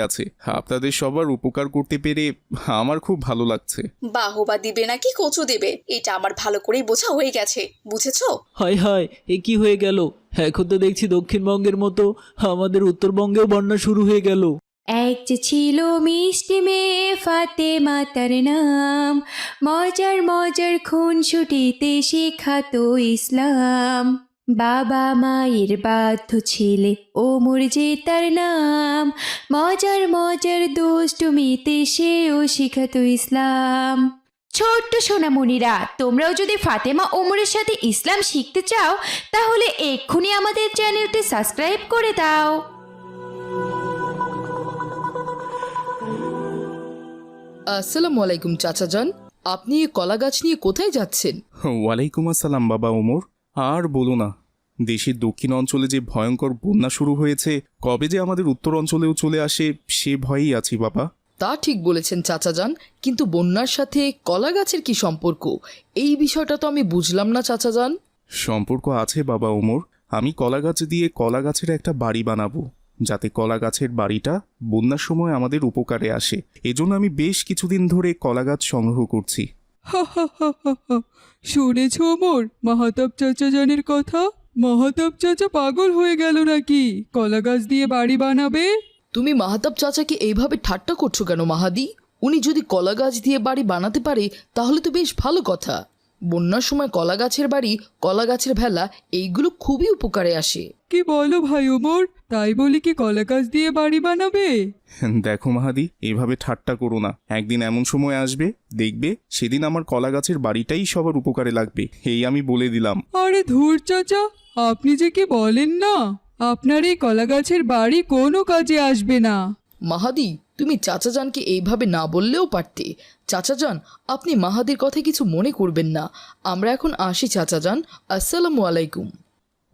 আছে। আপনাদের সবার উপকার করতে পেরে আমার খুব ভালো লাগছে। বাহবা দিবে নাকি কচু দেবে? এটা আমার ভালো করেই বোঝা হয়ে গেছে। বুঝেছ? হায় হায় এ কি হয়ে গেল? এখন তো দেখছি দক্ষিণবঙ্গের মতো আমাদের উত্তরবঙ্গেও বন্যা শুরু হয়ে গেল। এক যে ছিল মিষ্টি মেয়ে ফাতে তার নাম মজার মজার খুন ছুটিতে শেখাতো ইসলাম। বাবা মায়ের বাধ্য ছেলে ওমর যে তার নাম। মজার মজার দুষ্টুমিতে সেও শিখাতো ইসলাম। ছোট্ট সোনামণিরা তোমরাও যদি ফাতেমা ওমরের সাথে ইসলাম শিখতে চাও তাহলে এক্ষুনি আমাদের চ্যানেলটি সাবস্ক্রাইব করে দাও। আসসালামু আলাইকুম চাচা যান আপনি এই কলা গাছ নিয়ে কোথায় যাচ্ছেন? ওয়ালাইকুম আসসালাম বাবা ওমর। আর বলো না দেশের দক্ষিণ অঞ্চলে যে ভয়ঙ্কর বন্যা শুরু হয়েছে কবে যে আমাদের উত্তর অঞ্চলেও চলে আসে সে ভয়েই আছি বাবা। তা ঠিক বলেছেন চাচা যান কিন্তু বন্যার সাথে কলা গাছের কি সম্পর্ক? এই বিষয়টা তো আমি বুঝলাম না চাচা যান সম্পর্ক আছে বাবা ওমর। আমি কলা গাছ দিয়ে কলা গাছের একটা বাড়ি বানাবো যাতে কলা গাছের বাড়িটা বন্যার সময় আমাদের উপকারে আসে। এজন্য আমি বেশ কিছুদিন ধরে কলা গাছ সংগ্রহ করছি। শুনেছ ওমর মাহাতাব চাচা জানের কথা? মাহাতাব চাচা পাগল হয়ে গেল নাকি? কলা গাছ দিয়ে বাড়ি বানাবে? তুমি মাহাতাব চাচাকে এইভাবে ঠাট্টা করছ কেন, মাহাদি? উনি যদি কলা গাছ দিয়ে বাড়ি বানাতে পারে, তাহলে তো বেশ ভালো কথা। বন্যার সময় কলা গাছের বাড়ি কলা গাছের ভেলা এইগুলো খুবই উপকারে আসে। কি বলো ভাই ওমর? তাই বলি কি কলা গাছ দিয়ে বাড়ি বানাবে? দেখো মাহাদি এভাবে ঠাট্টা করো না। একদিন এমন সময় আসবে দেখবে সেদিন আমার কলা গাছের বাড়িটাই সবার উপকারে লাগবে এই আমি বলে দিলাম। আরে ধুর চাচা আপনি যে কি বলেন না? আপনার এই কলা গাছের বাড়ি কোনো কাজে আসবে না। মাহাদি, তুমি চাচাজানকে এইভাবে না বললেও পারতে। চাচাজান, আপনি মাহাদির কথা কিছু মনে করবেন না। আমরা এখন আসি, চাচাজান। আসসালামু আলাইকুম।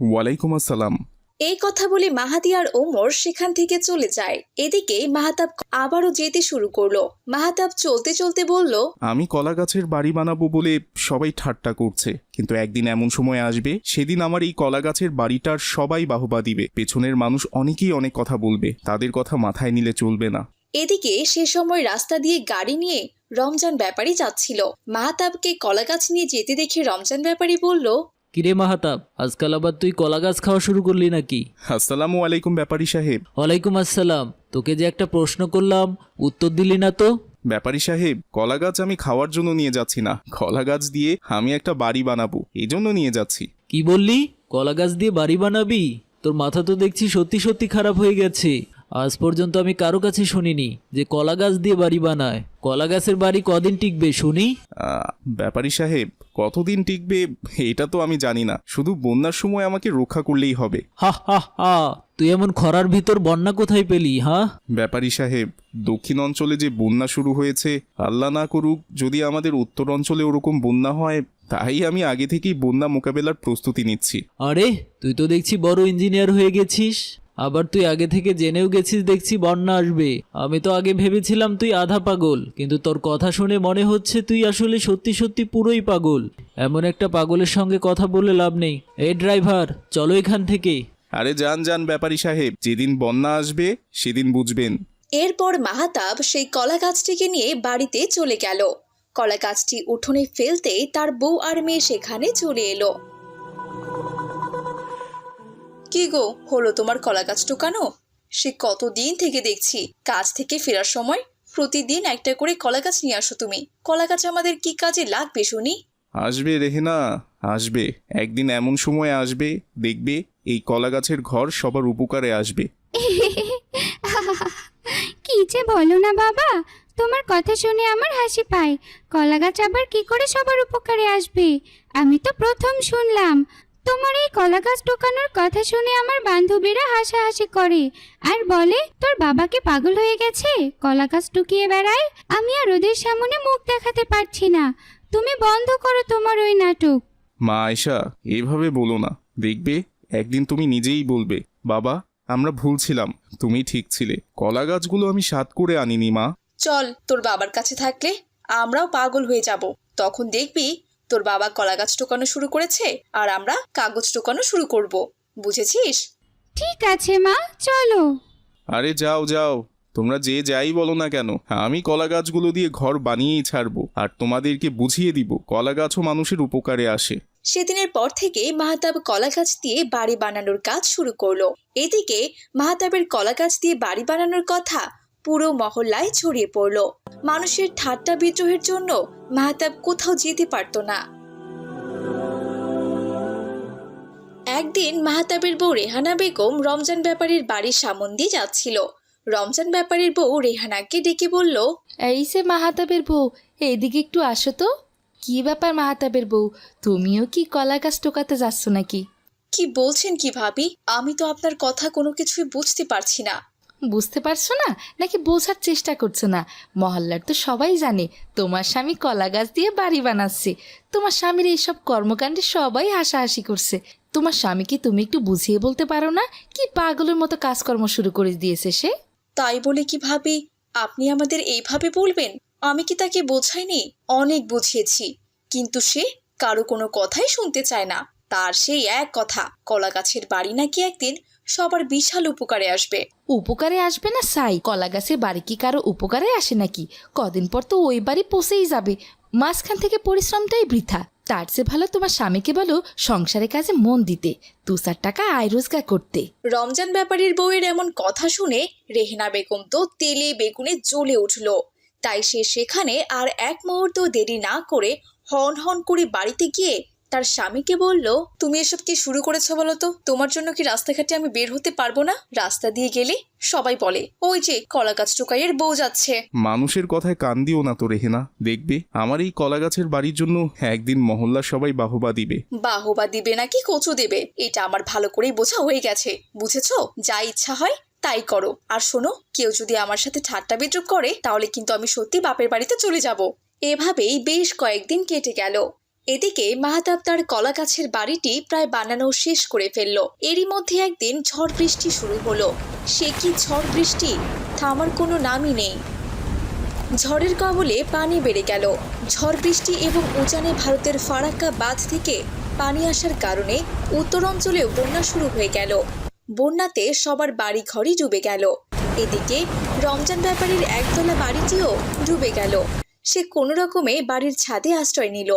ওয়ালাইকুম আসসালাম। এই কথা বলে মাহাতি আর ওমর সেখান থেকে চলে যায়। এদিকে মাহাতাব আবারও যেতে শুরু করল। মাহাতাব চলতে চলতে বলল আমি কলা গাছের বাড়ি বানাবো বলে সবাই ঠাট্টা করছে কিন্তু একদিন এমন সময় আসবে সেদিন আমার এই কলা গাছের বাড়িটার সবাই বাহবা দিবে। পেছনের মানুষ অনেকেই অনেক কথা বলবে তাদের কথা মাথায় নিলে চলবে না। এদিকে সে সময় রাস্তা দিয়ে গাড়ি নিয়ে রমজান ব্যাপারী যাচ্ছিল। মাহাতাবকে কলা গাছ নিয়ে যেতে দেখে রমজান ব্যাপারী বলল কিরে মাহাতাব আজকাল আবার তুই কলা গাছ খাওয়া শুরু করলি নাকি? আসসালামু আলাইকুম ব্যাপারী সাহেব। ওয়ালাইকুম আসসালাম। তোকে যে একটা প্রশ্ন করলাম উত্তর দিলি না তো? ব্যাপারী সাহেব কলা গাছ আমি খাওয়ার জন্য নিয়ে যাচ্ছি না। কলা গাছ দিয়ে আমি একটা বাড়ি বানাবো এই জন্য নিয়ে যাচ্ছি। কি বললি? কলা গাছ দিয়ে বাড়ি বানাবি? তোর মাথা তো দেখছি সত্যি সত্যি খারাপ হয়ে গেছে। আজ পর্যন্ত আমি কারও কাছে শুনিনি যে কলা গাছ দিয়ে বাড়ি বানায়। কলা গাছের বাড়ি কদিন টিকবে শুনি? আহ, ব্যাপারী সাহেব কতদিন টিকবে এটা তো আমি জানি না। শুধু বন্যার সময় আমাকে রক্ষা করলেই হবে। হা হা হা তুই এমন খরার ভিতর বন্যা কোথায় পেলি হ্যাঁ ব্যাপারী সাহেব দক্ষিণ অঞ্চলে যে বন্যা শুরু হয়েছে আল্লাহ না করুক যদি আমাদের উত্তর অঞ্চলে ওরকম বন্যা হয় তাই আমি আগে থেকেই বন্যা মোকাবেলার প্রস্তুতি নিচ্ছি। আরে তুই তো দেখছি বড় ইঞ্জিনিয়ার হয়ে গেছিস। আবার তুই আগে থেকে জেনেও গেছিস দেখছি বন্যা আসবে। আমি তো আগে ভেবেছিলাম তুই আধা পাগল কিন্তু তোর কথা শুনে মনে হচ্ছে তুই আসলে সত্যি সত্যি পুরোই পাগল। এমন একটা পাগলের সঙ্গে কথা বলে লাভ নেই। এই ড্রাইভার চলো এখান থেকে। আরে যান যান ব্যাপারী সাহেব যেদিন বন্যা আসবে সেদিন বুঝবেন। এরপর মাহাতাব সেই কলা গাছটিকে নিয়ে বাড়িতে চলে গেল। কলা গাছটি উঠোনে ফেলতেই তার বউ আর মেয়ে সেখানে চলে এলো। কি গো? হলো তোমার কলা গাছ টোকানো? সে কতদিন থেকে দেখছি কাজ থেকে ফেরার সময় প্রতিদিন একটা করে কলা গাছ নিয়ে আসো তুমি। কলা গাছ আমাদের কি কাজে লাগবে শুনি? আসবে রেহেনা আসবে। একদিন এমন সময় আসবে দেখবে এই কলা গাছের ঘর সবার উপকারে আসবে। কি যে বলো না বাবা তোমার কথা শুনে আমার হাসি পায়। কলা গাছ আবার কি করে সবার উপকারে আসবে? আমি তো প্রথম শুনলাম তোমার এই কলা গাছ টোকানোর কথা শুনে আমার বান্ধবীরা হাসাহাসি করে। আর বলে তোর বাবাকে পাগল হয়ে গেছে? কলা গাছ টুকিয়ে বেড়ায়? আমি আর ওদের সামনে মুখ দেখাতে পারছি না। তুমি বন্ধ করো তোমার ওই নাটক। মা আয়সা এভাবে বলো না। দেখবে একদিন তুমি নিজেই বলবে বাবা আমরা ভুল ছিলাম তুমি ঠিক ছিলে। কলা গাছগুলো আমি সাত করে আনিনি মা। চল তোর বাবার কাছে থাকলে আমরাও পাগল হয়ে যাব। তখন দেখবি তোর বাবা কলা গাছ টোকানো শুরু করেছে আর আমরা কাগজ টোকানো শুরু করব। বুঝেছিস? ঠিক আছে মা চলো। আরে যাও যাও। তোমরা যে যাই বলো না কেন আমি কলা গাছগুলো দিয়ে ঘর বানিয়েই ছাড়বো আর তোমাদেরকে বুঝিয়ে দিব কলা গাছও মানুষের উপকারে আসে। সেদিনের পর থেকে মাহাতাব কলা গাছ দিয়ে বাড়ি বানানোর কাজ শুরু করল। এদিকে মাহাতাবের কলা গাছ দিয়ে বাড়ি বানানোর কথা পুরো মহল্লায় ছড়িয়ে পড়ল। মানুষের ঠাট্টা বিদ্রোহের জন্য মাহাতাব কোথাও যেতে পারতো না। একদিন মাহাতাবের বউ রেহানা বেগম রমজান ব্যাপারীর বাড়ির সামন দিয়ে যাচ্ছিল। রমজান ব্যাপারীর বউ রেহানাকে ডেকে বলল এই সে মাহাতাবের বউ এদিকে একটু আসো তো। কি ব্যাপার মাহাতাবের বউ তুমিও কি কলা গাছ টোকাতে যাচ্ছ নাকি? কি বলছেন কি ভাবি? আমি তো আপনার কথা কোনো কিছুই বুঝতে পারছি না। বুঝতে পারছ না? নাকি বোঝার চেষ্টা করছ না? মহল্লার তো সবাই জানে, তোমার স্বামী কলা গাছ দিয়ে বাড়ি বানাচ্ছে। তোমার স্বামীর এইসব কর্মকাণ্ডে সবাই হাসাহাসি করছে। তোমার স্বামীকে তুমি একটু বুঝিয়ে বলতে পারো না? কি পাগলের মতো কাজকর্ম শুরু করে দিয়েছে সে? তাই বলে কি ভাবি? আপনি আমাদের এইভাবে বলবেন? আমি কি তাকে বোঝাইনি? অনেক বুঝিয়েছি। কিন্তু সে কারও কোনো কথাই শুনতে চায় না। তার সেই এক কথা, কলা গাছের বাড়ি নাকি একদিন সবার বিশাল উপকারে আসবে। উপকারে আসবে না সাই? কলা গাছের বাড়ি কি কারও উপকারে আসে নাকি? কদিন পর তো ওই বাড়ি পচেই যাবে। মাঝখান থেকে পরিশ্রমটাই বৃথা। তার চেয়ে ভালো তোমার স্বামীকে বলো সংসারের কাজে মন দিতে দু চার টাকা আয় রোজগার করতে। রমজান ব্যাপারীর বউয়ের এমন কথা শুনে রেহেনা বেগম তো তেলে বেগুনে জ্বলে উঠল। তাই সে সেখানে আর এক মুহূর্ত দেরি না করে হন হন করে বাড়িতে গিয়ে তার স্বামীকে বলল তুমি এসব কি শুরু করেছ বলো তো? তোমার জন্য কি রাস্তাঘাটে আমি বের হতে পারব না? রাস্তা দিয়ে গেলে সবাই বলে ওই যে কলা গাছ টুকাইয়ের বউ যাচ্ছে। মানুষের কথায় কান দিও না তো রেহেনা। দেখবে আমার এই কলা গাছের বাড়ির জন্য একদিন মহল্লা সবাই বাহবা দিবে। বাহবা দিবে নাকি কচু দেবে? এটা আমার ভালো করেই বোঝা হয়ে গেছে। বুঝেছ? যা ইচ্ছা হয় তাই করো। আর শোনো কেউ যদি আমার সাথে ঠাট্টা বিদ্রুপ করে তাহলে কিন্তু আমি সত্যি বাপের বাড়িতে চলে যাব। এভাবেই বেশ কয়েকদিন কেটে গেল। এদিকে মাহাতাব তার কলা গাছের বাড়িটি প্রায় বানানো শেষ করে ফেলল। এরই মধ্যে একদিন ঝড় বৃষ্টি শুরু হলো। সে কি ঝড় বৃষ্টি? থামার কোনো নামই নেই। ঝড়ের কবলে পানি বেড়ে গেল। ঝড় বৃষ্টি এবং উজানে ভারতের ফারাক্কা বাঁধ থেকে পানি আসার কারণে উত্তর অঞ্চলেও বন্যা শুরু হয়ে গেল। বন্যাতে সবার বাড়ি ঘরই ডুবে গেল। এদিকে রমজান ব্যাপারীর একতলা বাড়িটিও ডুবে গেল। সে কোনো রকমে বাড়ির ছাদে আশ্রয় নিল।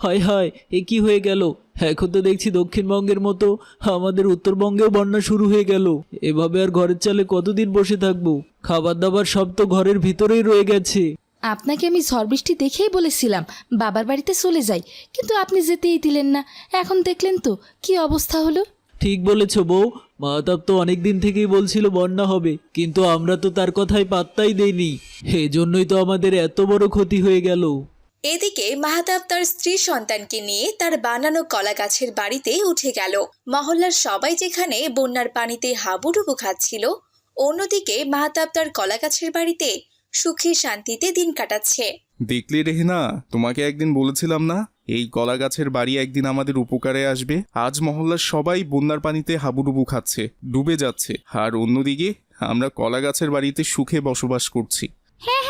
হায় হায় এ কি হয়ে গেল? এখন তো দেখছি দক্ষিণবঙ্গের মতো আমাদের উত্তরবঙ্গেও বন্যা শুরু হয়ে গেল। এভাবে আর ঘরের চালে কতদিন বসে থাকব? খাবার দাবার সব তো ঘরের ভিতরেই রয়ে গেছে। আপনাকে আমি ঝড় বৃষ্টি দেখেই বলেছিলাম বাবার বাড়িতে চলে যাই কিন্তু আপনি যেতেই দিলেন না। এখন দেখলেন তো কি অবস্থা হলো? ঠিক বলেছ বউ মাহতাব তো অনেক দিন থেকেই বলছিল বন্যা হবে কিন্তু আমরা তো তার কথায় পাত্তাই দেইনি। জন্যই তো আমাদের এত বড় ক্ষতি হয়ে গেল। এদিকে মাহাতাব তার স্ত্রী সন্তানকে নিয়ে তার বানানো কলা গাছের বাড়িতে উঠে গেল। মহল্লার সবাই যেখানে বন্যার পানিতে হাবুডুবু খাচ্ছিল, অন্যদিকে মাহাতাব তার কলা গাছের বাড়িতে সুখে শান্তিতে দিন কাটাচ্ছে। দেখলে রেহেনা, তোমাকে একদিন বলেছিলাম না, এই কলা গাছের বাড়ি একদিন আমাদের উপকারে আসবে? আজ মহল্লার সবাই বন্যার পানিতে হাবুডুবু খাচ্ছে, ডুবে যাচ্ছে। আর অন্যদিকে আমরা কলা গাছের বাড়িতে সুখে বসবাস করছি।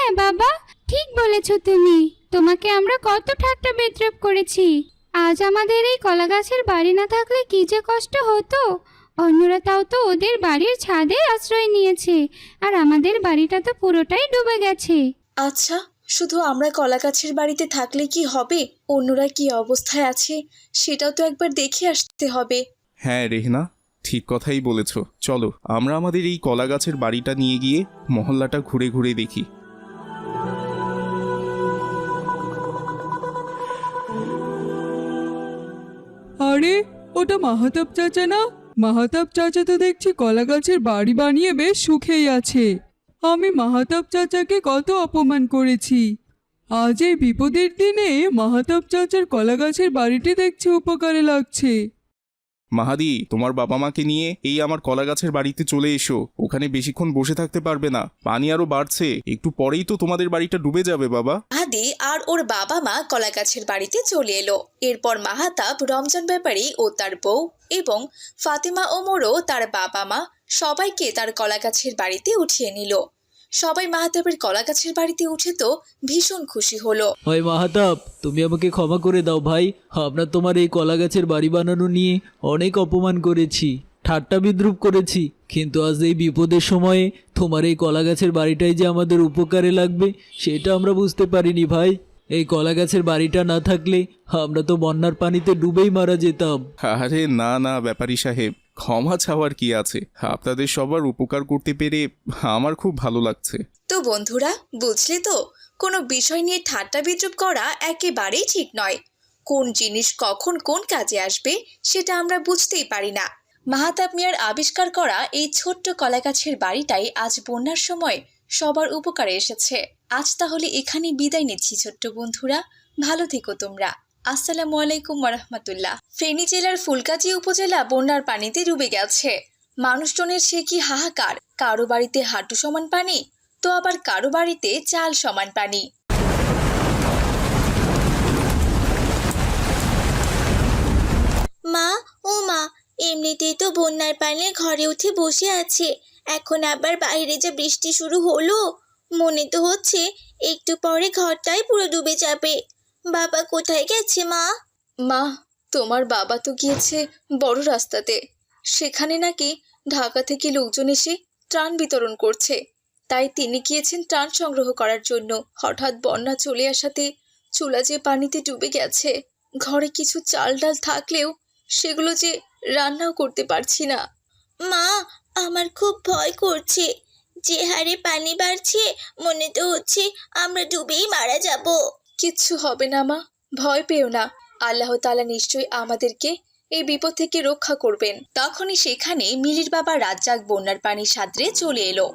হ্যাঁ বাবা ঠিক বলেছ তুমি। তোমাকে আমরা কত ঠাট্টা বিদ্রুপ করেছি। আজ আমাদের এই কলা গাছের বাড়ি না থাকলে কি যে কষ্ট হতো। অন্যরা তাও তো ওদের বাড়ির ছাদে আশ্রয় নিয়েছে আর আমাদের বাড়িটা তো পুরোটাই ডুবে গেছে। আচ্ছা শুধু আমরা কলা গাছের বাড়িতে থাকলে কি হবে? অন্যরা কি অবস্থায় আছে সেটাও তো একবার দেখে আসতে হবে। হ্যাঁ রেহনা ঠিক কথাই বলেছ। চলো আমরা আমাদের এই কলা গাছের বাড়িটা নিয়ে গিয়ে মহল্লাটা ঘুরে ঘুরে দেখি। আরে, ওটা মাহাতাব চাচা না? মাহাতাব চাচা তো দেখছি কলা গাছের বাড়ি বানিয়ে বেশ সুখেই আছে। আমি মাহাতাব চাচাকে কত অপমান করেছি। আজ এই বিপদের দিনে মাহাতাব চাচার কলা গাছের বাড়িটি দেখছি উপকারে লাগছে। মাহাদি, তোমার বাবা মাকে নিয়ে এই আমার কলা গাছের বাড়িতে চলে এসো। ওখানে বেশিক্ষণ বসে থাকতে পারবে না। পানি আরও বাড়ছে। একটু পরেই তো তোমাদের বাড়িটা ডুবে যাবে, বাবা। আদি আর ওর বাবা মা কলা গাছের বাড়িতে চলে এলো। এরপর মাহাতাব রমজান ব্যাপারী ও তার বউ এবং ফাতিমা ওমরও তার বাবা মা সবাইকে তার কলা গাছের বাড়িতে উঠিয়ে নিল। সবাই মাহাতাবের কলা গাছের বাড়িতে উঠে তো ভীষণ খুশি হলো। ভাই মাহাতাব, তুমি আমাকে ক্ষমা করে দাও ভাই। আমরা তোমার এই কলা গাছের বাড়ি বানানো নিয়ে অনেক অপমান করেছি, ঠাট্টা বিদ্রুপ করেছি। কিন্তু আজ এই বিপদের সময়ে তোমার এই কলা গাছের বাড়িটাই যে আমাদের উপকারে লাগবে, সেটা আমরা বুঝতে পারিনি ভাই। এই কলা গাছের বাড়িটা না থাকলে আমরা তো বন্যার পানিতে ডুবেই মারা যেতাম। আরে না না ব্যাপারী সাহেব ক্ষমা চাওয়ার কি আছে? আপনাদের সবার উপকার করতে পেরে আমার খুব ভালো লাগছে। তো বন্ধুরা বুঝলে তো কোনো বিষয় নিয়ে ঠাট্টা বিদ্রুপ করা একেবারেই ঠিক নয়। কোন জিনিস কখন কোন কাজে আসবে সেটা আমরা বুঝতেই পারি না। মাহাতাব মিয়ার আবিষ্কার করা এই ছোট্ট কলাগাছের বাড়িটাই আজ বন্যার সময় সবার উপকারে এসেছে। আজ তাহলে এখানে বিদায় নিচ্ছি ছোট্ট বন্ধুরা। ভালো থেকো তোমরা। আসসালামু আলাইকুম রহমতুল্লাহ ফেনী জেলার ফুলগাজী উপজেলা বন্যার পানিতে ডুবে গেছে। মানুষজনের সে কি হাহাকার? কারও বাড়িতে হাঁটু সমান পানি? তো আবার কারও বাড়িতে চাল সমান পানি? মা, ও মা, এমনিতেই তো বন্যার পানি ঘরে উঠে বসে আছে। এখন আবার বাইরে যে বৃষ্টি শুরু হলো? মনে তো হচ্ছে একটু পরে ঘরটাই পুরো ডুবে যাবে। বাবা কোথায় গেছে মা? মা তোমার বাবা তো গিয়েছে বড় রাস্তাতে। সেখানে নাকি ঢাকা থেকে লোকজন এসে ত্রাণ বিতরণ করছে। তাই তিনি গিয়েছেন ত্রাণ সংগ্রহ করার জন্য। হঠাৎ বন্যা চলে আসাতে চুলা যে পানিতে ডুবে গেছে ঘরে কিছু চাল ডাল থাকলেও সেগুলো যে রান্নাও করতে পারছি না। মা আমার খুব ভয় করছে। যে হারে পানি বাড়ছে মনে তো হচ্ছে আমরা ডুবেই মারা যাব। কিচ্ছু হবে না মা। ভয় পেও না। আল্লাহ তাআলা নিশ্চয়ই আমাদেরকে এই বিপদ থেকে রক্ষা করবেন। তখনই সেখানে মিলির বাবা রাজ্জাক বন্যার পানি সাদরে চলে এলো।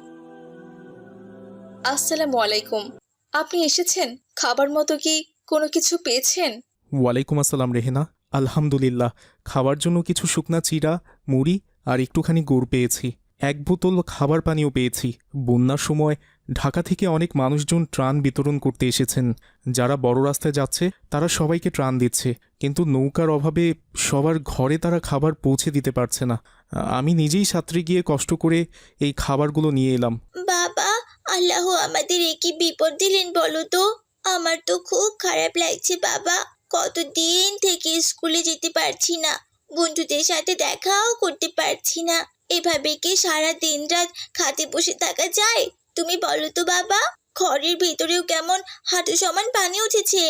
আসসালামু আলাইকুম। আপনি এসেছেন? খাবার মতো কি কোনো কিছু পেয়েছেন? ওয়ালাইকুম আসসালাম রেহেনা। আলহামদুলিল্লাহ। খাওয়ার জন্য কিছু শুকনা চিরা মুড়ি আর একটুখানি গুড় পেয়েছি। এক বোতল খাবার পানিও পেয়েছি। বন্যার সময় ঢাকা থেকে অনেক মানুষজন ত্রাণ বিতরণ করতে এসেছেন। যারা বড় রাস্তায় যাচ্ছে, তারা সবাইকে ত্রাণ দিচ্ছে। কিন্তু নৌকার অভাবে সবার ঘরে তারা খাবার পৌঁছে দিতে পারছে না। আমি নিজেই সাঁতরে গিয়ে কষ্ট করে এই খাবারগুলো নিয়ে এলাম। বাবা, আল্লাহ আমাদের একই বিপদ দিলেন বলো তো? আমার তো খুব খারাপ লাগছে বাবা। কতদিন থেকে স্কুলে যেতে পারছি না। বন্ধুদের সাথে দেখাও করতে পারছি না। এভাবে কি সারা দিন রাত খাতে বসে থাকা যায়? তুমি বলো তো বাবা ঘরের ভিতরেও কেমন হাঁটু সমান পানি উঠেছে?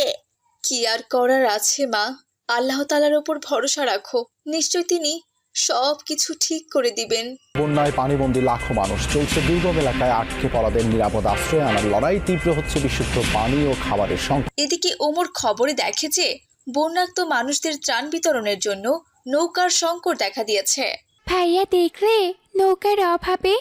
কি আর করার আছে মা? আল্লাহ তালার ওপর ভরসা রাখো। নিশ্চয় তিনি সব কিছু ঠিক করে দিবেন। বন্যায় পানিবন্দী লাখো মানুষ চলছে দুর্গম এলাকায় আটকে পড়াদের নিরাপদ আশ্রয় আনার লড়াই তীব্র হচ্ছে বিশুদ্ধ পানি ও খাবারের সংকট এদিকে ওমর খবরে দেখে যে বন্যাক্ত মানুষদের ত্রাণ বিতরণের জন্য নৌকার সংকট দেখা দিয়েছে। ভাইয়া দেখলে নৌকার অভাবে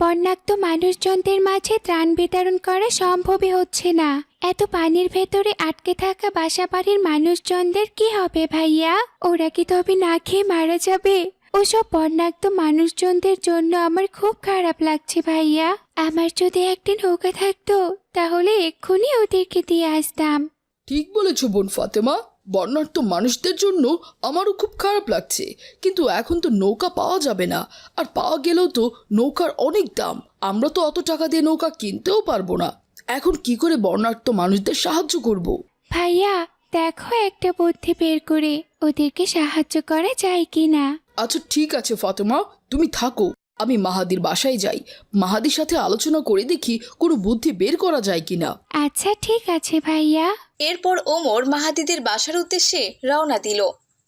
বন্যাক্ত মানুষজনদের মাঝে ত্রাণ বিতরণ করা সম্ভবই হচ্ছে না। এত পানির ভেতরে আটকে থাকা বাসাবাড়ির মানুষজনদের কি হবে ভাইয়া? ওরা কি তবে না খেয়ে মারা যাবে? ওসব বন্যাক্ত মানুষজনদের জন্য আমার খুব খারাপ লাগছে ভাইয়া। আমার যদি একটা নৌকা থাকতো, তাহলে এক্ষুনি ওদেরকে দিয়ে আসতাম। ঠিক বলেছ বোন ফাতেমা। বর্ণাঢ্য মানুষদের জন্য আমারও খুব খারাপ লাগছে। কিন্তু এখন তো নৌকা পাওয়া যাবে না। আর পাওয়া গেলেও তো নৌকার অনেক দাম। আমরা তো অত টাকা দিয়ে নৌকা কিনতেও পারব না। এখন কি করে বর্ণাঢ্য মানুষদের সাহায্য করব। ভাইয়া দেখো একটা বুদ্ধি বের করে ওদেরকে সাহায্য করা যায় কি না আচ্ছা ঠিক আছে ফাতেমা। তুমি থাকো। আমি মাহাদির বাসায় যাই। মাহাদির সাথে আলোচনা করে দেখি কোনো বুদ্ধি বের করা যায় কিনা। আচ্ছা ঠিক আছে ভাইয়া। এরপর ওমর মাহাদিদের বাসার উদ্দেশ্যে রওনা দিল।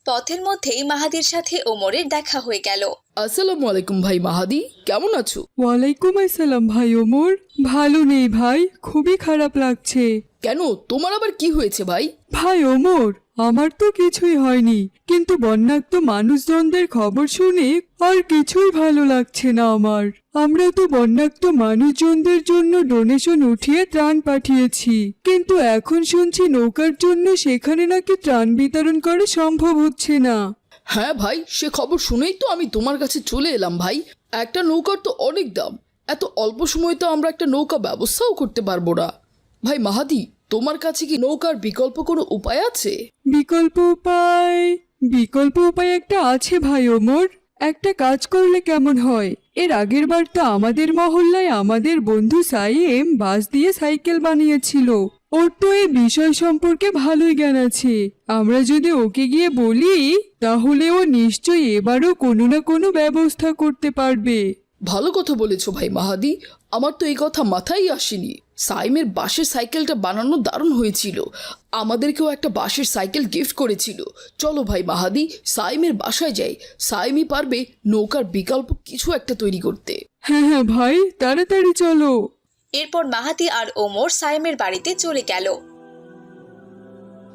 পথের মধ্যেই মাহাদির সাথে ওমরের দেখা হয়ে গেল। আসসালামু আলাইকুম ভাই মাহাদি কেমন আছো? ওয়ালাইকুম আসসালাম ভাই ওমর। ভালো নেই ভাই খুবই খারাপ লাগছে। কেন তোমার আবার কি হয়েছে ভাই? ভাই ওমর আমার তো কিছুই হয়নি কিন্তু বন্যাক্ত মানুষজনদের খবর শুনে আর কিছুই ভালো লাগছে না আমার। আমরা তো বন্যাক্ত মানুষজনদের জন্য ডোনেশন উঠিয়ে ত্রাণ পাঠিয়েছি কিন্তু এখন শুনছি নৌকার জন্য সেখানে নাকি ত্রাণ বিতরণ করা সম্ভব হচ্ছে না। হ্যাঁ ভাই, সে খবর শুনেই তো আমি তোমার কাছে চলে এলাম ভাই। একটা নৌকার তো অনেক দাম। এত অল্প সময় তো আমরা একটা নৌকা ব্যবস্থাও করতে পারব না। ভাই মাহাদি, তোমার কাছে কি নৌকার বিকল্প কোনো উপায় আছে? বিকল্প উপায়? বিকল্প উপায় একটা আছে ভাই ওমর। একটা কাজ করলে কেমন হয়? এর আগের বার তো আমাদের মহল্লায় আমাদের বন্ধু সাইম বাস দিয়ে সাইকেল বানিয়েছিল। ওর তো এই বিষয় সম্পর্কে ভালোই জ্ঞান আছে। আমরা যদি ওকে গিয়ে বলি তাহলে ও নিশ্চয়ই এবারও কোনো না কোনো ব্যবস্থা করতে পারবে। ভালো কথা বলেছ ভাই মাহাদি। আমার তো এই কথা মাথায় আসেনি। সাইমের বাসের সাইকেলটা বানানো দারুণ হয়েছিল। আমাদেরকেও একটা বাসের সাইকেল গিফট করেছিল। চলো ভাই মাহাদি সাইমের বাসায় যাই। সাইমই পারবে নৌকার বিকল্প কিছু একটা তৈরি করতে। হ্যাঁ হ্যাঁ ভাই তাড়াতাড়ি চলো। এরপর মাহাতি আর ওমর সাইমের বাড়িতে চলে গেল।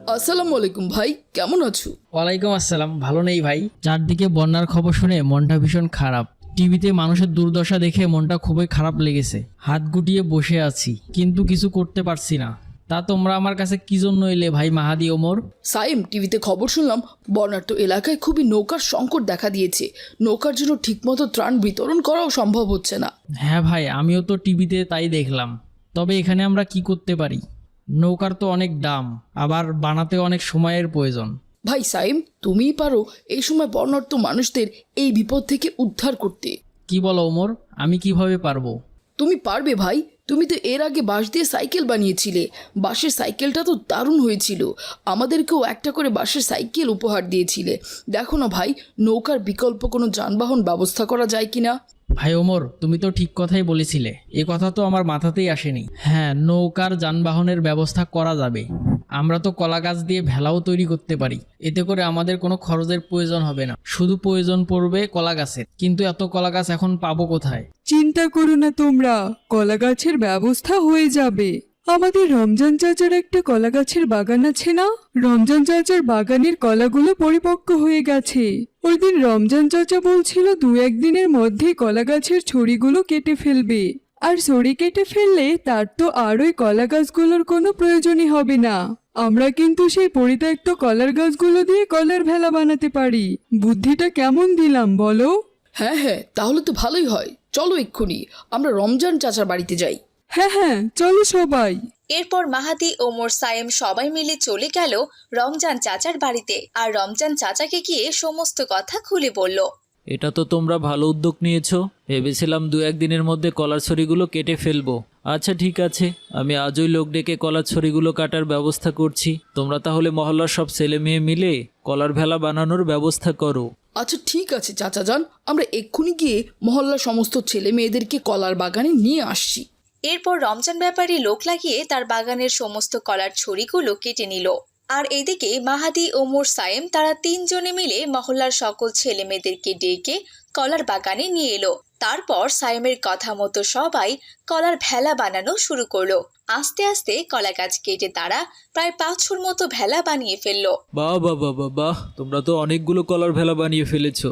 আসসালামু আলাইকুম ভাই কেমন আছো? ওয়ালাইকুম আসসালাম ভালো নেই ভাই। চারদিকে বন্যার খবর শুনে মনটা ভীষণ খারাপ। টিভিতে মানুষের দুর্দশা দেখে মনটা খুবই খারাপ লেগেছে। হাত গুটিয়ে বসে আছি কিন্তু কিছু করতে পারছি না। তা তোমরা আমার কাছে কি জন্য এলে ভাই মাহাদি ওমর? সাইম টিভিতে খবর শুনলাম বর্ণাঢ্য এলাকায় খুবই নৌকার সংকট দেখা দিয়েছে। নৌকার জন্য ঠিকমতো ত্রাণ বিতরণ করাও সম্ভব হচ্ছে না। হ্যাঁ ভাই আমিও তো টিভিতে তাই দেখলাম। তবে এখানে আমরা কি করতে পারি? নৌকার তো অনেক দাম আবার বানাতে অনেক সময়ের প্রয়োজন। ভাই সাইম তুমিই পারো এই সময় বর্ণাঢ্য মানুষদের এই বিপদ থেকে উদ্ধার করতে। কি বলো ওমর? আমি কীভাবে পারব? তুমি পারবে ভাই তুমি তো এর আগে বাঁশ দিয়ে সাইকেল বানিয়েছিলে। বাঁশের সাইকেলটা তো দারুণ হয়েছিল। আমাদেরকেও একটা করে বাঁশের সাইকেল উপহার দিয়েছিলে। দেখো না ভাই, নৌকার বিকল্প কোনো যানবাহন ব্যবস্থা করা যায় কি না ভাই ওমর, তুমি তো ঠিক কথাই বলেছিলে। এ কথা তো আমার মাথাতেই আসেনি। হ্যাঁ নৌকার যানবাহনের ব্যবস্থা করা যাবে। আমরা তো কলা গাছ দিয়ে ভেলাও তৈরি করতে পারি। এতে করে আমাদের কোনো খরচের প্রয়োজন হবে না। শুধু প্রয়োজন পড়বে কলা গাছের। কিন্তু এত কলা গাছ এখন পাবো কোথায়? চিন্তা করো না তোমরা। কলা গাছের ব্যবস্থা হয়ে যাবে। আমাদের রমজান চাচার একটা কলা গাছের বাগান আছে না? রমজান চাচার বাগানের কলাগুলো পরিপক্ক হয়ে গেছে। ওই দিন রমজান চাচা বলছিল দু একদিনের মধ্যে কলা গাছের ছড়িগুলো কেটে ফেলবে। আর ছড়ি কেটে ফেললে তার তো আর ওই কলা গাছগুলোর কোনো প্রয়োজনই হবে না। আমরা কিন্তু সেই পরিত্যক্ত কলার গাছগুলো দিয়ে কলার ভেলা বানাতে পারি। বুদ্ধিটা কেমন দিলাম বলো? হ্যাঁ হ্যাঁ তাহলে তো ভালোই হয়। চলো এক্ষুনি আমরা রমজান চাচার বাড়িতে যাই। হ্যাঁ হ্যাঁ চলো সবাই। এরপর মাহাতি ওমর সায়েম সবাই মিলে চলে গেল রমজান চাচার বাড়িতে। আর রমজান চাচাকে গিয়ে সমস্ত কথা খুলে বলল। এটা তো তোমরা ভালো উদ্যোগ নিয়েছো। ভেবেছিলাম দু একদিনের মধ্যে কলার ছড়িগুলো কেটে ফেলব। আচ্ছা ঠিক আছে। আমি আজই লোক ডেকে কলার ছড়িগুলো কাটার ব্যবস্থা করছি। তোমরা তাহলে মহল্লার সব ছেলে মেয়ে মিলে কলার ভেলা বানানোর ব্যবস্থা করো। আচ্ছা ঠিক আছে চাচা যান আমরা এক্ষুনি গিয়ে মহল্লার সমস্ত ছেলে মেয়েদেরকে কলার বাগানে নিয়ে আসছি। এরপর রমজান ব্যাপারী লোক লাগিয়ে তার বাগানের সমস্ত কলার ছড়িগুলো কেটে নিল। আর এদিকে মাহাদি ওমর সাইম তারা তিনজনে মিলে মহল্লার সকল ছেলে মেয়েদেরকে ডেকে কলার বাগানে নিয়ে এলো। তারপর সাইমের কথা মতো সবাই কলার ভেলা বানানো শুরু করল। আস্তে আস্তে কলা গাছ কেটে তারা প্রায় পাঁচশোর মতো ভেলা বানিয়ে ফেলল। বাহ বাহ বাহ বাহ, তোমরা তো অনেকগুলো কলার ভেলা বানিয়ে ফেলেছো।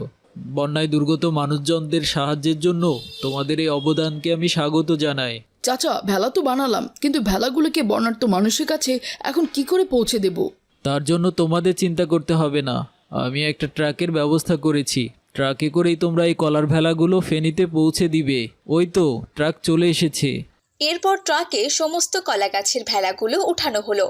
বন্যায় দুর্গত মানুষজনদের সাহায্যের জন্য তোমাদের এই অবদানকে আমি স্বাগত জানাই। চাচা ভেলা তো বানালাম কিন্তু ভেলাগুলোকে বর্ণাঢ্য মানুষের কাছে এখন কি করে পৌঁছে দেব? তার জন্য তোমাদের চিন্তা করতে হবে না। আমি একটা ট্রাকের ব্যবস্থা করেছি। ট্রাকে করেই তোমরা এই কলার ভেলাগুলো ফেনীতে পৌঁছে দিবে। ওই তো ট্রাক চলে এসেছে। এরপর ট্রাকে সমস্ত কলা গাছের ভেলাগুলো উঠানো হলো।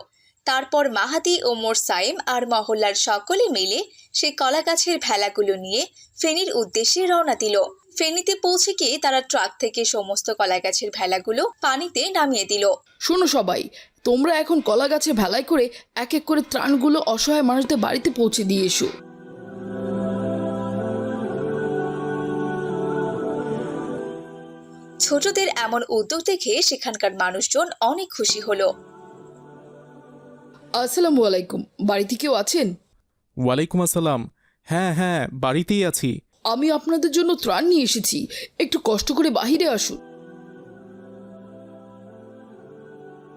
তারপর মাহাতি ও মোর সাইম আর মহল্লার সকলে মিলে সেই কলা গাছের ভেলাগুলো নিয়ে ফেনীর উদ্দেশ্যে রওনা দিল। ফেনীতে পৌঁছে গিয়ে তারা ট্রাক থেকে সমস্ত কলা গাছের ভেলাগুলো পানিতে নামিয়ে দিল। শোনো সবাই তোমরা এখন কলা গাছে ভেলায় করে এক এক করে ত্রাণগুলো অসহায় মানুষদের বাড়িতে পৌঁছে দিয়ে এসো। ছোটদের এমন উদ্যোগ দেখে সেখানকার মানুষজন অনেক খুশি হলো। আসসালামু আলাইকুম বাড়িতে কেউ আছেন? ওয়ালাইকুম আসসালাম। হ্যাঁ হ্যাঁ বাড়িতেই আছি। আমি আপনাদের জন্য ত্রাণ নিয়ে এসেছি। একটু কষ্ট করে বাহিরে আসুন।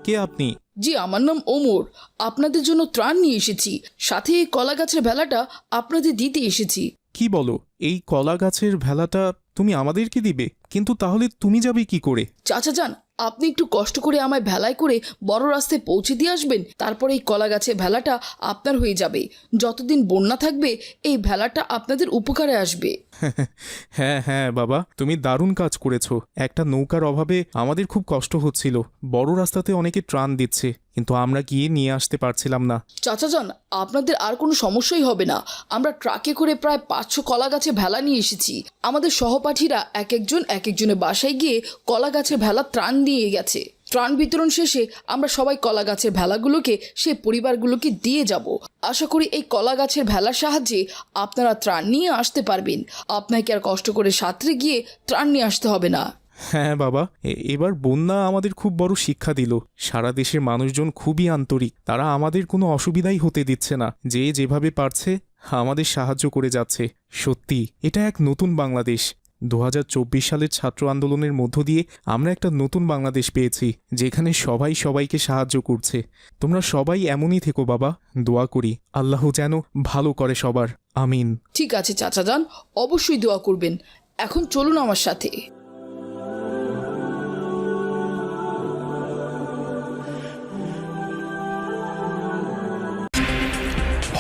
কে আপনি? জি আমার নাম ওমর। আপনাদের জন্য ত্রাণ নিয়ে এসেছি। সাথে এই কলা গাছের ভেলাটা আপনাদের দিতে এসেছি। কি বলো এই কলা গাছের ভেলাটা তুমি আমাদেরকে দিবে কিন্তু তাহলে তুমি যাবে কি করে? চাচা যান আপনি একটু কষ্ট করে আমায় ভেলায় করে বড় রাস্তায় পৌঁছে দিয়ে আসবেন তারপরে এই কলা গাছের ভেলাটা আপনার হয়ে যাবে। যতদিন বন্যা থাকবে এই ভেলাটা আপনাদের উপকারে আসবে। হ্যাঁ হ্যাঁ বাবা তুমি দারুণ কাজ করেছ। একটা নৌকার অভাবে আমাদের খুব কষ্ট হচ্ছিল। বড় রাস্তাতে অনেকে ত্রাণ দিচ্ছে। কিন্তু আমরা গিয়ে নিয়ে আসতে পারছিলাম না? চাচা যান আপনাদের আর কোনো সমস্যাই হবে না। আমরা ট্রাকে করে প্রায় পাঁচশো কলা গাছে ভেলা নিয়ে এসেছি। আমাদের সহপাঠীরা এক একজন, এক একজনের বাসায় গিয়ে কলা গাছের ভেলা ত্রাণ দিয়ে গেছে। ত্রাণ বিতরণ শেষে আমরা সবাই কলা গাছের ভেলাগুলোকে, সে পরিবারগুলোকে দিয়ে যাব। আশা করি এই কলা গাছের ভেলার সাহায্যে আপনারা ত্রাণ নিয়ে আসতে পারবেন। আপনাকে আর কষ্ট করে সাঁতরে গিয়ে ত্রাণ নিয়ে আসতে হবে না। হ্যাঁ বাবা। এবার বন্যা আমাদের খুব বড় শিক্ষা দিল। সারা দেশের মানুষজন খুবই আন্তরিক। তারা আমাদের কোনো অসুবিধাই হতে দিচ্ছে না। যে যেভাবে পারছে, আমাদের সাহায্য করে যাচ্ছে। সত্যি, এটা এক নতুন বাংলাদেশ। দু হাজার চব্বিশ সালের ছাত্র আন্দোলনের মধ্য দিয়ে আমরা একটা নতুন বাংলাদেশ পেয়েছি, যেখানে সবাই সবাইকে সাহায্য করছে। তোমরা সবাই এমনই থেকো, বাবা। দোয়া করি। আল্লাহ যেন ভালো করে সবার। আমিন। ঠিক আছে চাচা যান অবশ্যই দোয়া করবেন। এখন চলুন আমার সাথে।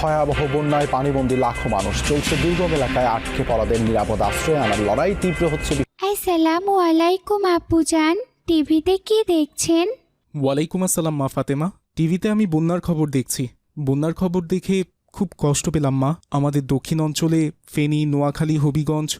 ভয়াবহ বন্যায় পানিবন্দী লাখো মানুষ চলছে দুর্গম এলাকায় আটকে পড়াদের নিরাপদ আশ্রয় আনার লড়াই তীব্র হচ্ছে আসসালামু আলাইকুম আপুজান টিভিতে কি দেখছেন? ওয়ালাইকুম আসসালাম মা ফাতেমা। টিভিতে আমি বন্যার খবর দেখছি। বন্যার খবর দেখে খুব কষ্ট পেলাম মা। আমাদের দক্ষিণ অঞ্চলে ফেনী নোয়াখালী হবিগঞ্জ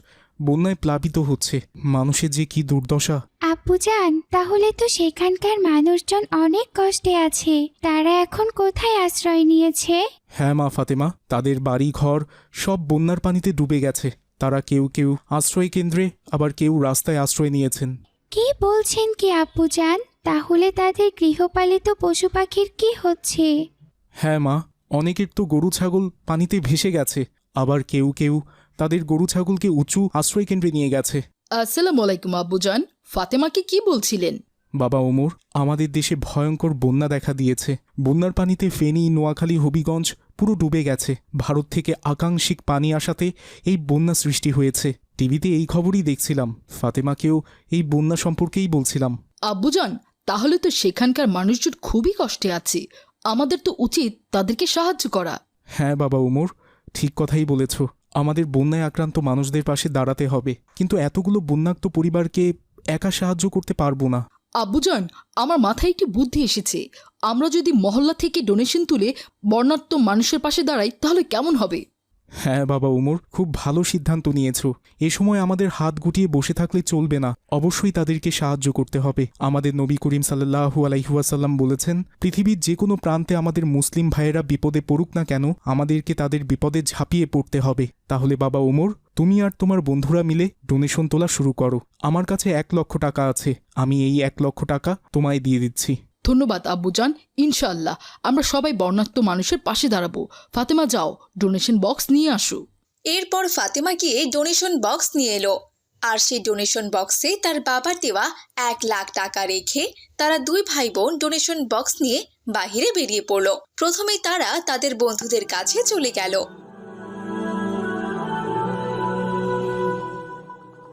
বন্যায় প্লাবিত হচ্ছে। মানুষের যে কি দুর্দশা। আপুজান তাহলে তো সেখানকার মানুষজন অনেক কষ্টে আছে। তারা এখন কোথায় আশ্রয় নিয়েছে? হ্যাঁ মা ফাতেমা তাদের বাড়ি ঘর সব বন্যার পানিতে ডুবে গেছে। তারা কেউ কেউ আশ্রয় কেন্দ্রে আবার কেউ রাস্তায় আশ্রয় নিয়েছেন। কি বলছেন কি আপুজান তাহলে তাদের গৃহপালিত পশু পাখির কি হচ্ছে? হ্যাঁ মা অনেকের তো গরু ছাগল পানিতে ভেসে গেছে। আবার কেউ কেউ তাদের গরু ছাগলকে উঁচু আশ্রয় কেন্দ্রে নিয়ে গেছে। আসসালামু আলাইকুম আব্বুজান। ফাতেমাকে কি বলছিলেন? বাবা ওমর আমাদের দেশে ভয়ঙ্কর বন্যা দেখা দিয়েছে। বন্যার পানিতে ফেনী নোয়াখালী হবিগঞ্জ পুরো ডুবে গেছে। ভারত থেকে আকাঙ্ক্ষিক পানি আসাতে এই বন্যা সৃষ্টি হয়েছে। টিভিতে এই খবরই দেখছিলাম। ফাতেমাকেও এই বন্যা সম্পর্কেই বলছিলাম। আব্বুজান তাহলে তো সেখানকার মানুষজন খুবই কষ্টে আছে। আমাদের তো উচিত তাদেরকে সাহায্য করা। হ্যাঁ বাবা ওমর ঠিক কথাই বলেছ। আমাদের বন্যায় আক্রান্ত মানুষদের পাশে দাঁড়াতে হবে। কিন্তু এতগুলো বন্যাক্ত পরিবারকে একা সাহায্য করতে পারব না। আব্বুজান, আমার মাথায় একটি বুদ্ধি এসেছে। আমরা যদি মহল্লা থেকে ডোনেশন তুলে বর্ণাঢ্য মানুষের পাশে দাঁড়াই, তাহলে কেমন হবে? হ্যাঁ বাবা উমর, খুব ভালো সিদ্ধান্ত নিয়েছ। এ সময় আমাদের হাত গুটিয়ে বসে থাকলে চলবে না। অবশ্যই তাদেরকে সাহায্য করতে হবে। আমাদের নবী করিম সাল্লাহু আলাইহুয়াসাল্লাম বলেছেন, পৃথিবীর যে কোনো প্রান্তে আমাদের মুসলিম ভাইয়েরা বিপদে পড়ুক না কেন, আমাদেরকে তাদের বিপদে ঝাঁপিয়ে পড়তে হবে। তাহলে বাবা উমর, তুমি আর তোমার বন্ধুরা মিলে ডোনেশন তোলা শুরু করো। আমার কাছে এক লক্ষ টাকা আছে। আমি এই এক লক্ষ টাকা তোমায় দিয়ে দিচ্ছি। ধন্যবাদ আব্বুজান ইনশাল্লাহ আমরা সবাই বর্ণাত্ম মানুষের পাশে দাঁড়াবো। ফাতেমা, যাও ডোনেশন বক্স নিয়ে আসো। এরপর ফাতেমা গিয়ে ডোনেশন বক্স নিয়ে এলো। আর সেই ডোনেশন বক্সে তার বাবার দেওয়া এক লাখ টাকা রেখে তারা দুই ভাই বোন ডোনেশন বক্স নিয়ে বাহিরে বেরিয়ে পড়ল। প্রথমেই তারা তাদের বন্ধুদের কাছে চলে গেল।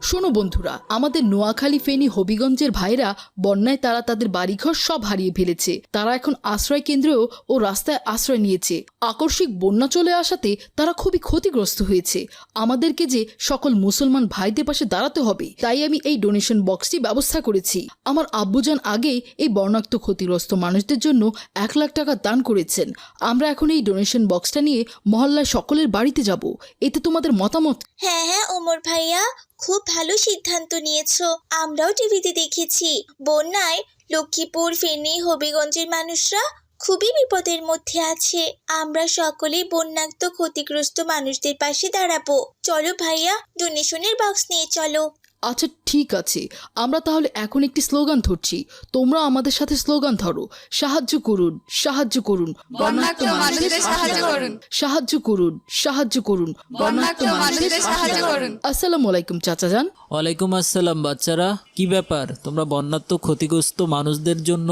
শোনো বন্ধুরা, আমাদের নোয়াখালী ফেনী হবিগঞ্জের ভাইরা বন্যায় তারা তাদের বাড়িঘর সব হারিয়ে ফেলেছে। তারা এখন আশ্রয় কেন্দ্রেও ও রাস্তায় আশ্রয় নিয়েছে। আকস্মিক বন্যা চলে আসাতে তারা খুবই ক্ষতিগ্রস্ত হয়েছে। আমাদেরকে যে সকল মুসলমান ভাইদের পাশে দাঁড়াতে হবে, তাই আমি এই ডোনেশন বক্সটি ব্যবস্থা করেছি। আমার আব্বুজান আগে এই বর্ণাক্ত ক্ষতিগ্রস্ত মানুষদের জন্য এক লাখ টাকা দান করেছেন। আমরা এখন এই ডোনেশন বক্সটা নিয়ে মহল্লায় সকলের বাড়িতে যাব। এতে তোমাদের মতামত? হ্যাঁ হ্যাঁ ওমর ভাইয়া। খুব ভালো সিদ্ধান্ত নিয়েছো। আমরাও টিভিতে দেখেছি। বন্যায় লক্ষ্মীপুর, ফেনী, হবিগঞ্জের মানুষরা খুবই বিপদের মধ্যে আছে। আমরা সকলে বন্যাক্ত ক্ষতিগ্রস্ত মানুষদের পাশে দাঁড়াবো। চলো ভাইয়া ডোনেশনের বক্স নিয়ে চলো। আচ্ছা ঠিক আছে। আমরা তাহলে এখন একটি স্লোগান ধরছি। তোমরা আমাদের সাথে স্লোগান ধরো। সাহায্য করুন সাহায্য করুন। সাহায্য করুন। সাহায্য করুন সাহায্য করুন। বর্ণাঢ্য মানুষদের সাহায্য করুন। আসসালামু আলাইকুম চাচা যান ওয়ালাইকুম আসসালাম বাচ্চারা। কি ব্যাপার? তোমরা বন্যাত্ম ক্ষতিগ্রস্ত মানুষদের জন্য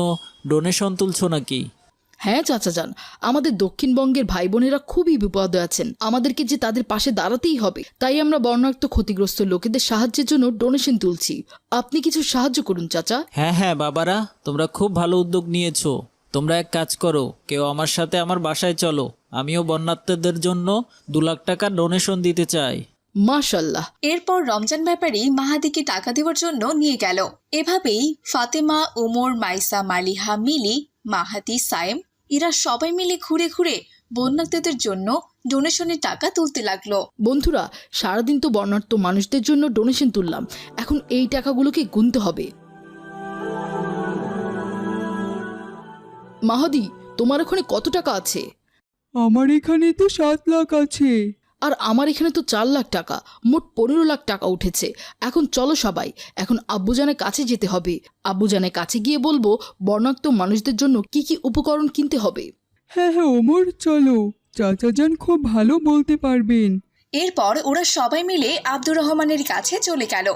ডোনেশন তুলছো নাকি? হ্যাঁ চাচা যান। আমাদের দক্ষিণবঙ্গের ভাই বোনেরা খুবই বিপদে আছেন। আমাদেরকে যে তাদের পাশে দাঁড়াতেই হবে তাই আমরা বর্ণাঢ্য ক্ষতিগ্রস্ত লোকেদের সাহায্যের জন্য ডোনেশন তুলছি। আপনি কিছু সাহায্য করুন চাচা। হ্যাঁ হ্যাঁ বাবারা তোমরা খুব ভালো উদ্যোগ নিয়েছো। তোমরা এক কাজ করো কেউ আমার সাথে আমার বাসায় চলো। আমিও বন্যাত্মদের জন্য দু লাখ টাকা ডোনেশন দিতে চাই। মাশাল্লাহ এরপর রমজান ব্যাপারী মাহাদিকে টাকা দেওয়ার জন্য নিয়ে গেল। এভাবেই ফাতেমা ওমর মাইসা মালিহা মিলি মাহাদি সায়েম এরা সবাই মিলে ঘুরে ঘুরে বন্যার্থীদের জন্য ডোনেশনের টাকা তুলতে লাগল। বন্ধুরা সারাদিন তো বর্ণার্থ মানুষদের জন্য ডোনেশন তুললাম। এখন এই টাকাগুলোকে গুনতে হবে। মাহাদি তোমার ওখানে কত টাকা আছে? আমার এখানে তো সাত লাখ আছে। আর আমার এখানে তো চার লাখ টাকা মোট পনেরো লাখ টাকা উঠেছে। এখন চলো সবাই এখন আব্বুজানের কাছে যেতে হবে। আব্বুজানের কাছে গিয়ে বলব বর্ণাক্ত মানুষদের জন্য কি কি উপকরণ কিনতে হবে। হ্যাঁ হ্যাঁ ওমর চলো। চাচা যান খুব ভালো বলতে পারবেন। এরপর ওরা সবাই মিলে আব্দুর রহমানের কাছে চলে গেল।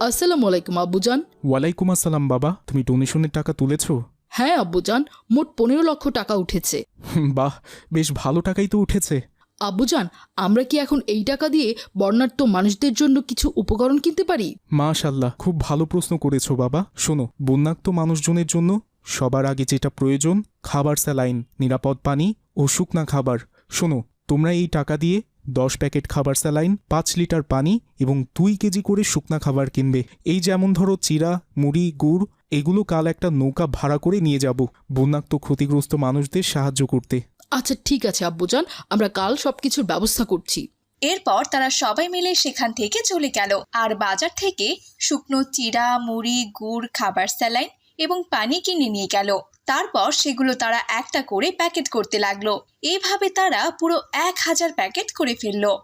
আসসালামু আলাইকুম আব্বুজান। ওয়ালাইকুম আসসালাম বাবা। তুমি ডোনেশনের টাকা তুলেছো? হ্যাঁ আব্বুজান মোট পনেরো লক্ষ টাকা উঠেছে। বাহ বেশ ভালো টাকাই তো উঠেছে। আব্বুজান আমরা কি এখন এই টাকা দিয়ে বর্ণাঢ্য মানুষদের জন্য কিছু উপকরণ কিনতে পারি? মাশাল্লাহ খুব ভালো প্রশ্ন করেছ বাবা। শোনো বন্যাক্ত মানুষজনের জন্য সবার আগে যেটা প্রয়োজন খাবার স্যালাইন নিরাপদ পানি ও শুকনা খাবার। শোনো তোমরা এই টাকা দিয়ে দশ প্যাকেট খাবার স্যালাইন পাঁচ লিটার পানি এবং দুই কেজি করে শুকনা খাবার কিনবে। এই যেমন ধরো চিরা মুড়ি গুড় এগুলো কাল একটা নৌকা ভাড়া করে নিয়ে যাব। বন্যাক্ত ক্ষতিগ্রস্ত মানুষদের সাহায্য করতে। আচ্ছা ঠিক আছে আব্বুজান। আমরা কাল সবকিছুর ব্যবস্থা করছি। এরপর তারা সবাই মিলে সেখান থেকে চলে গেল। আর বাজার থেকে শুকনো চিড়া মুড়ি গুড় খাবার স্যালাইন এবং পানি কিনে নিয়ে গেল। তারপর সেগুলো তারা একটা করে প্যাকেট করতে লাগল। এভাবে তারা পুরো এক হাজার প্যাকেট করে ফেলল।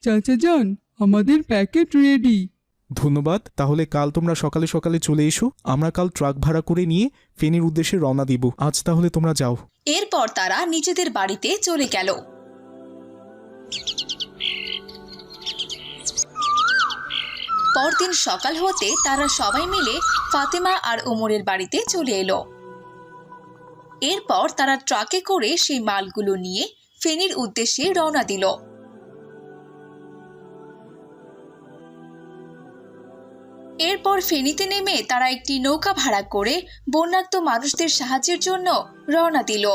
চাচা যান আমাদের প্যাকেট রেডি। ধন্যবাদ, তাহলে কাল তোমরা সকালে সকালে চলে এসো, আমরা কাল ট্রাক ভাড়া করে নিয়ে ফেনীর উদ্দেশ্যে রওনা দিব। আজ তাহলে তোমরা যাও। এরপর তারা নিজেদের বাড়িতে চলে গেল। পরদিন সকাল হতে তারা সবাই মিলে ফাতেমা আর ওমরের বাড়িতে চলে এলো। এরপর তারা ট্রাকে করে সেই মালগুলো নিয়ে ফেনীর উদ্দেশ্যে রওনা দিল। এরপর ফেনীতে নেমে তারা একটি নৌকা ভাড়া করে বন্যাক্ত মানুষদের সাহায্যের জন্য রওনা দিল।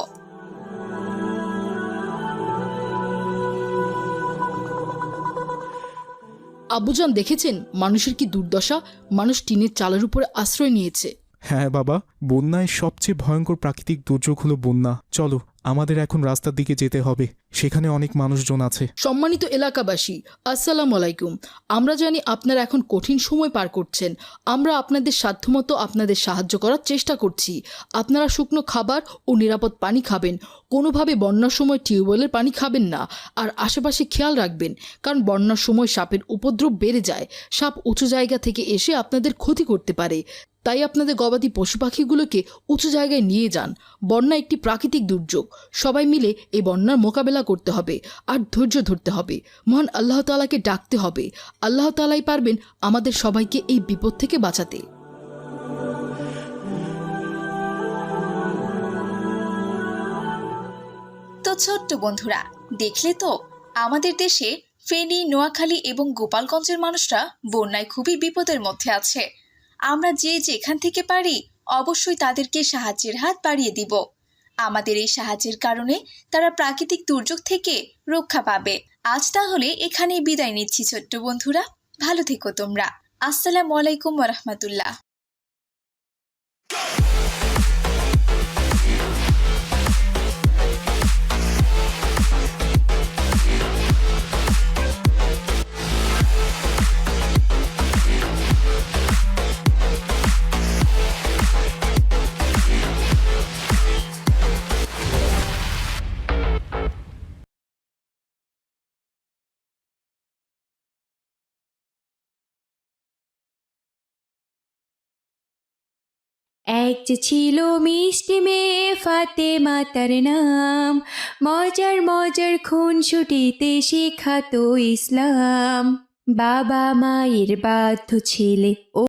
আব্বুজান দেখেছেন? মানুষের কি দুর্দশা? মানুষ টিনের চালের উপরে আশ্রয় নিয়েছে। হ্যাঁ বাবা বন্যায় সবচেয়ে ভয়ঙ্কর প্রাকৃতিক দুর্যোগ হলো বন্যা। চলো আমাদের এখন রাস্তার দিকে যেতে হবে। সেখানে অনেক মানুষজন আছে। সম্মানিত এলাকাবাসী, আসসালামু আলাইকুম। আমরা জানি আপনারা এখন কঠিন সময় পার করছেন। আমরা আপনাদের সাধ্যমতো আপনাদের সাহায্য করার চেষ্টা করছি। আপনারা শুকনো খাবার ও নিরাপদ পানি খাবেন। কোনোভাবে বন্যার সময় টিউবওয়েলের পানি খাবেন না। আর আশেপাশে খেয়াল রাখবেন, কারণ বন্যার সময় সাপের উপদ্রব বেড়ে যায়। সাপ উঁচু জায়গা থেকে এসে আপনাদের ক্ষতি করতে পারে। তাই আপনাদের গবাদি পশু পাখিগুলোকে উঁচু জায়গায় নিয়ে যান। বন্যা একটি প্রাকৃতিক দুর্যোগ। সবাই মিলে এই বন্যার মোকাবেলা করতে হবে আর ধৈর্য ধরতে হবে। মহান আল্লাহ তালাকে ডাকতে হবে। আল্লাহ তালাই পারবেন আমাদের সবাইকে এই বিপদ থেকে বাঁচাতে। তো ছোট্ট বন্ধুরা, দেখলে তো? আমাদের দেশে ফেনী, নোয়াখালী এবং গোপালগঞ্জের মানুষরা বন্যায় খুবই বিপদের মধ্যে আছে। আমরা যে যেখান থেকে পারি, অবশ্যই তাদেরকে সাহায্যের হাত বাড়িয়ে দিব। আমাদের এই সাহায্যের কারণে তারা প্রাকৃতিক দুর্যোগ থেকে রক্ষা পাবে। আজ তাহলে এখানেই বিদায় নিচ্ছি ছোট্ট বন্ধুরা। ভালো থেকো তোমরা। আসসালামু আলাইকুম রহমতুল্লাহ। এক ছিল মিষ্টি মেয়ে ফাতে মাতার নাম। মজার মজার খুন ছুটিতে শেখাতো ইসলাম। বাবা মায়ের বাধ্য ছেলে ও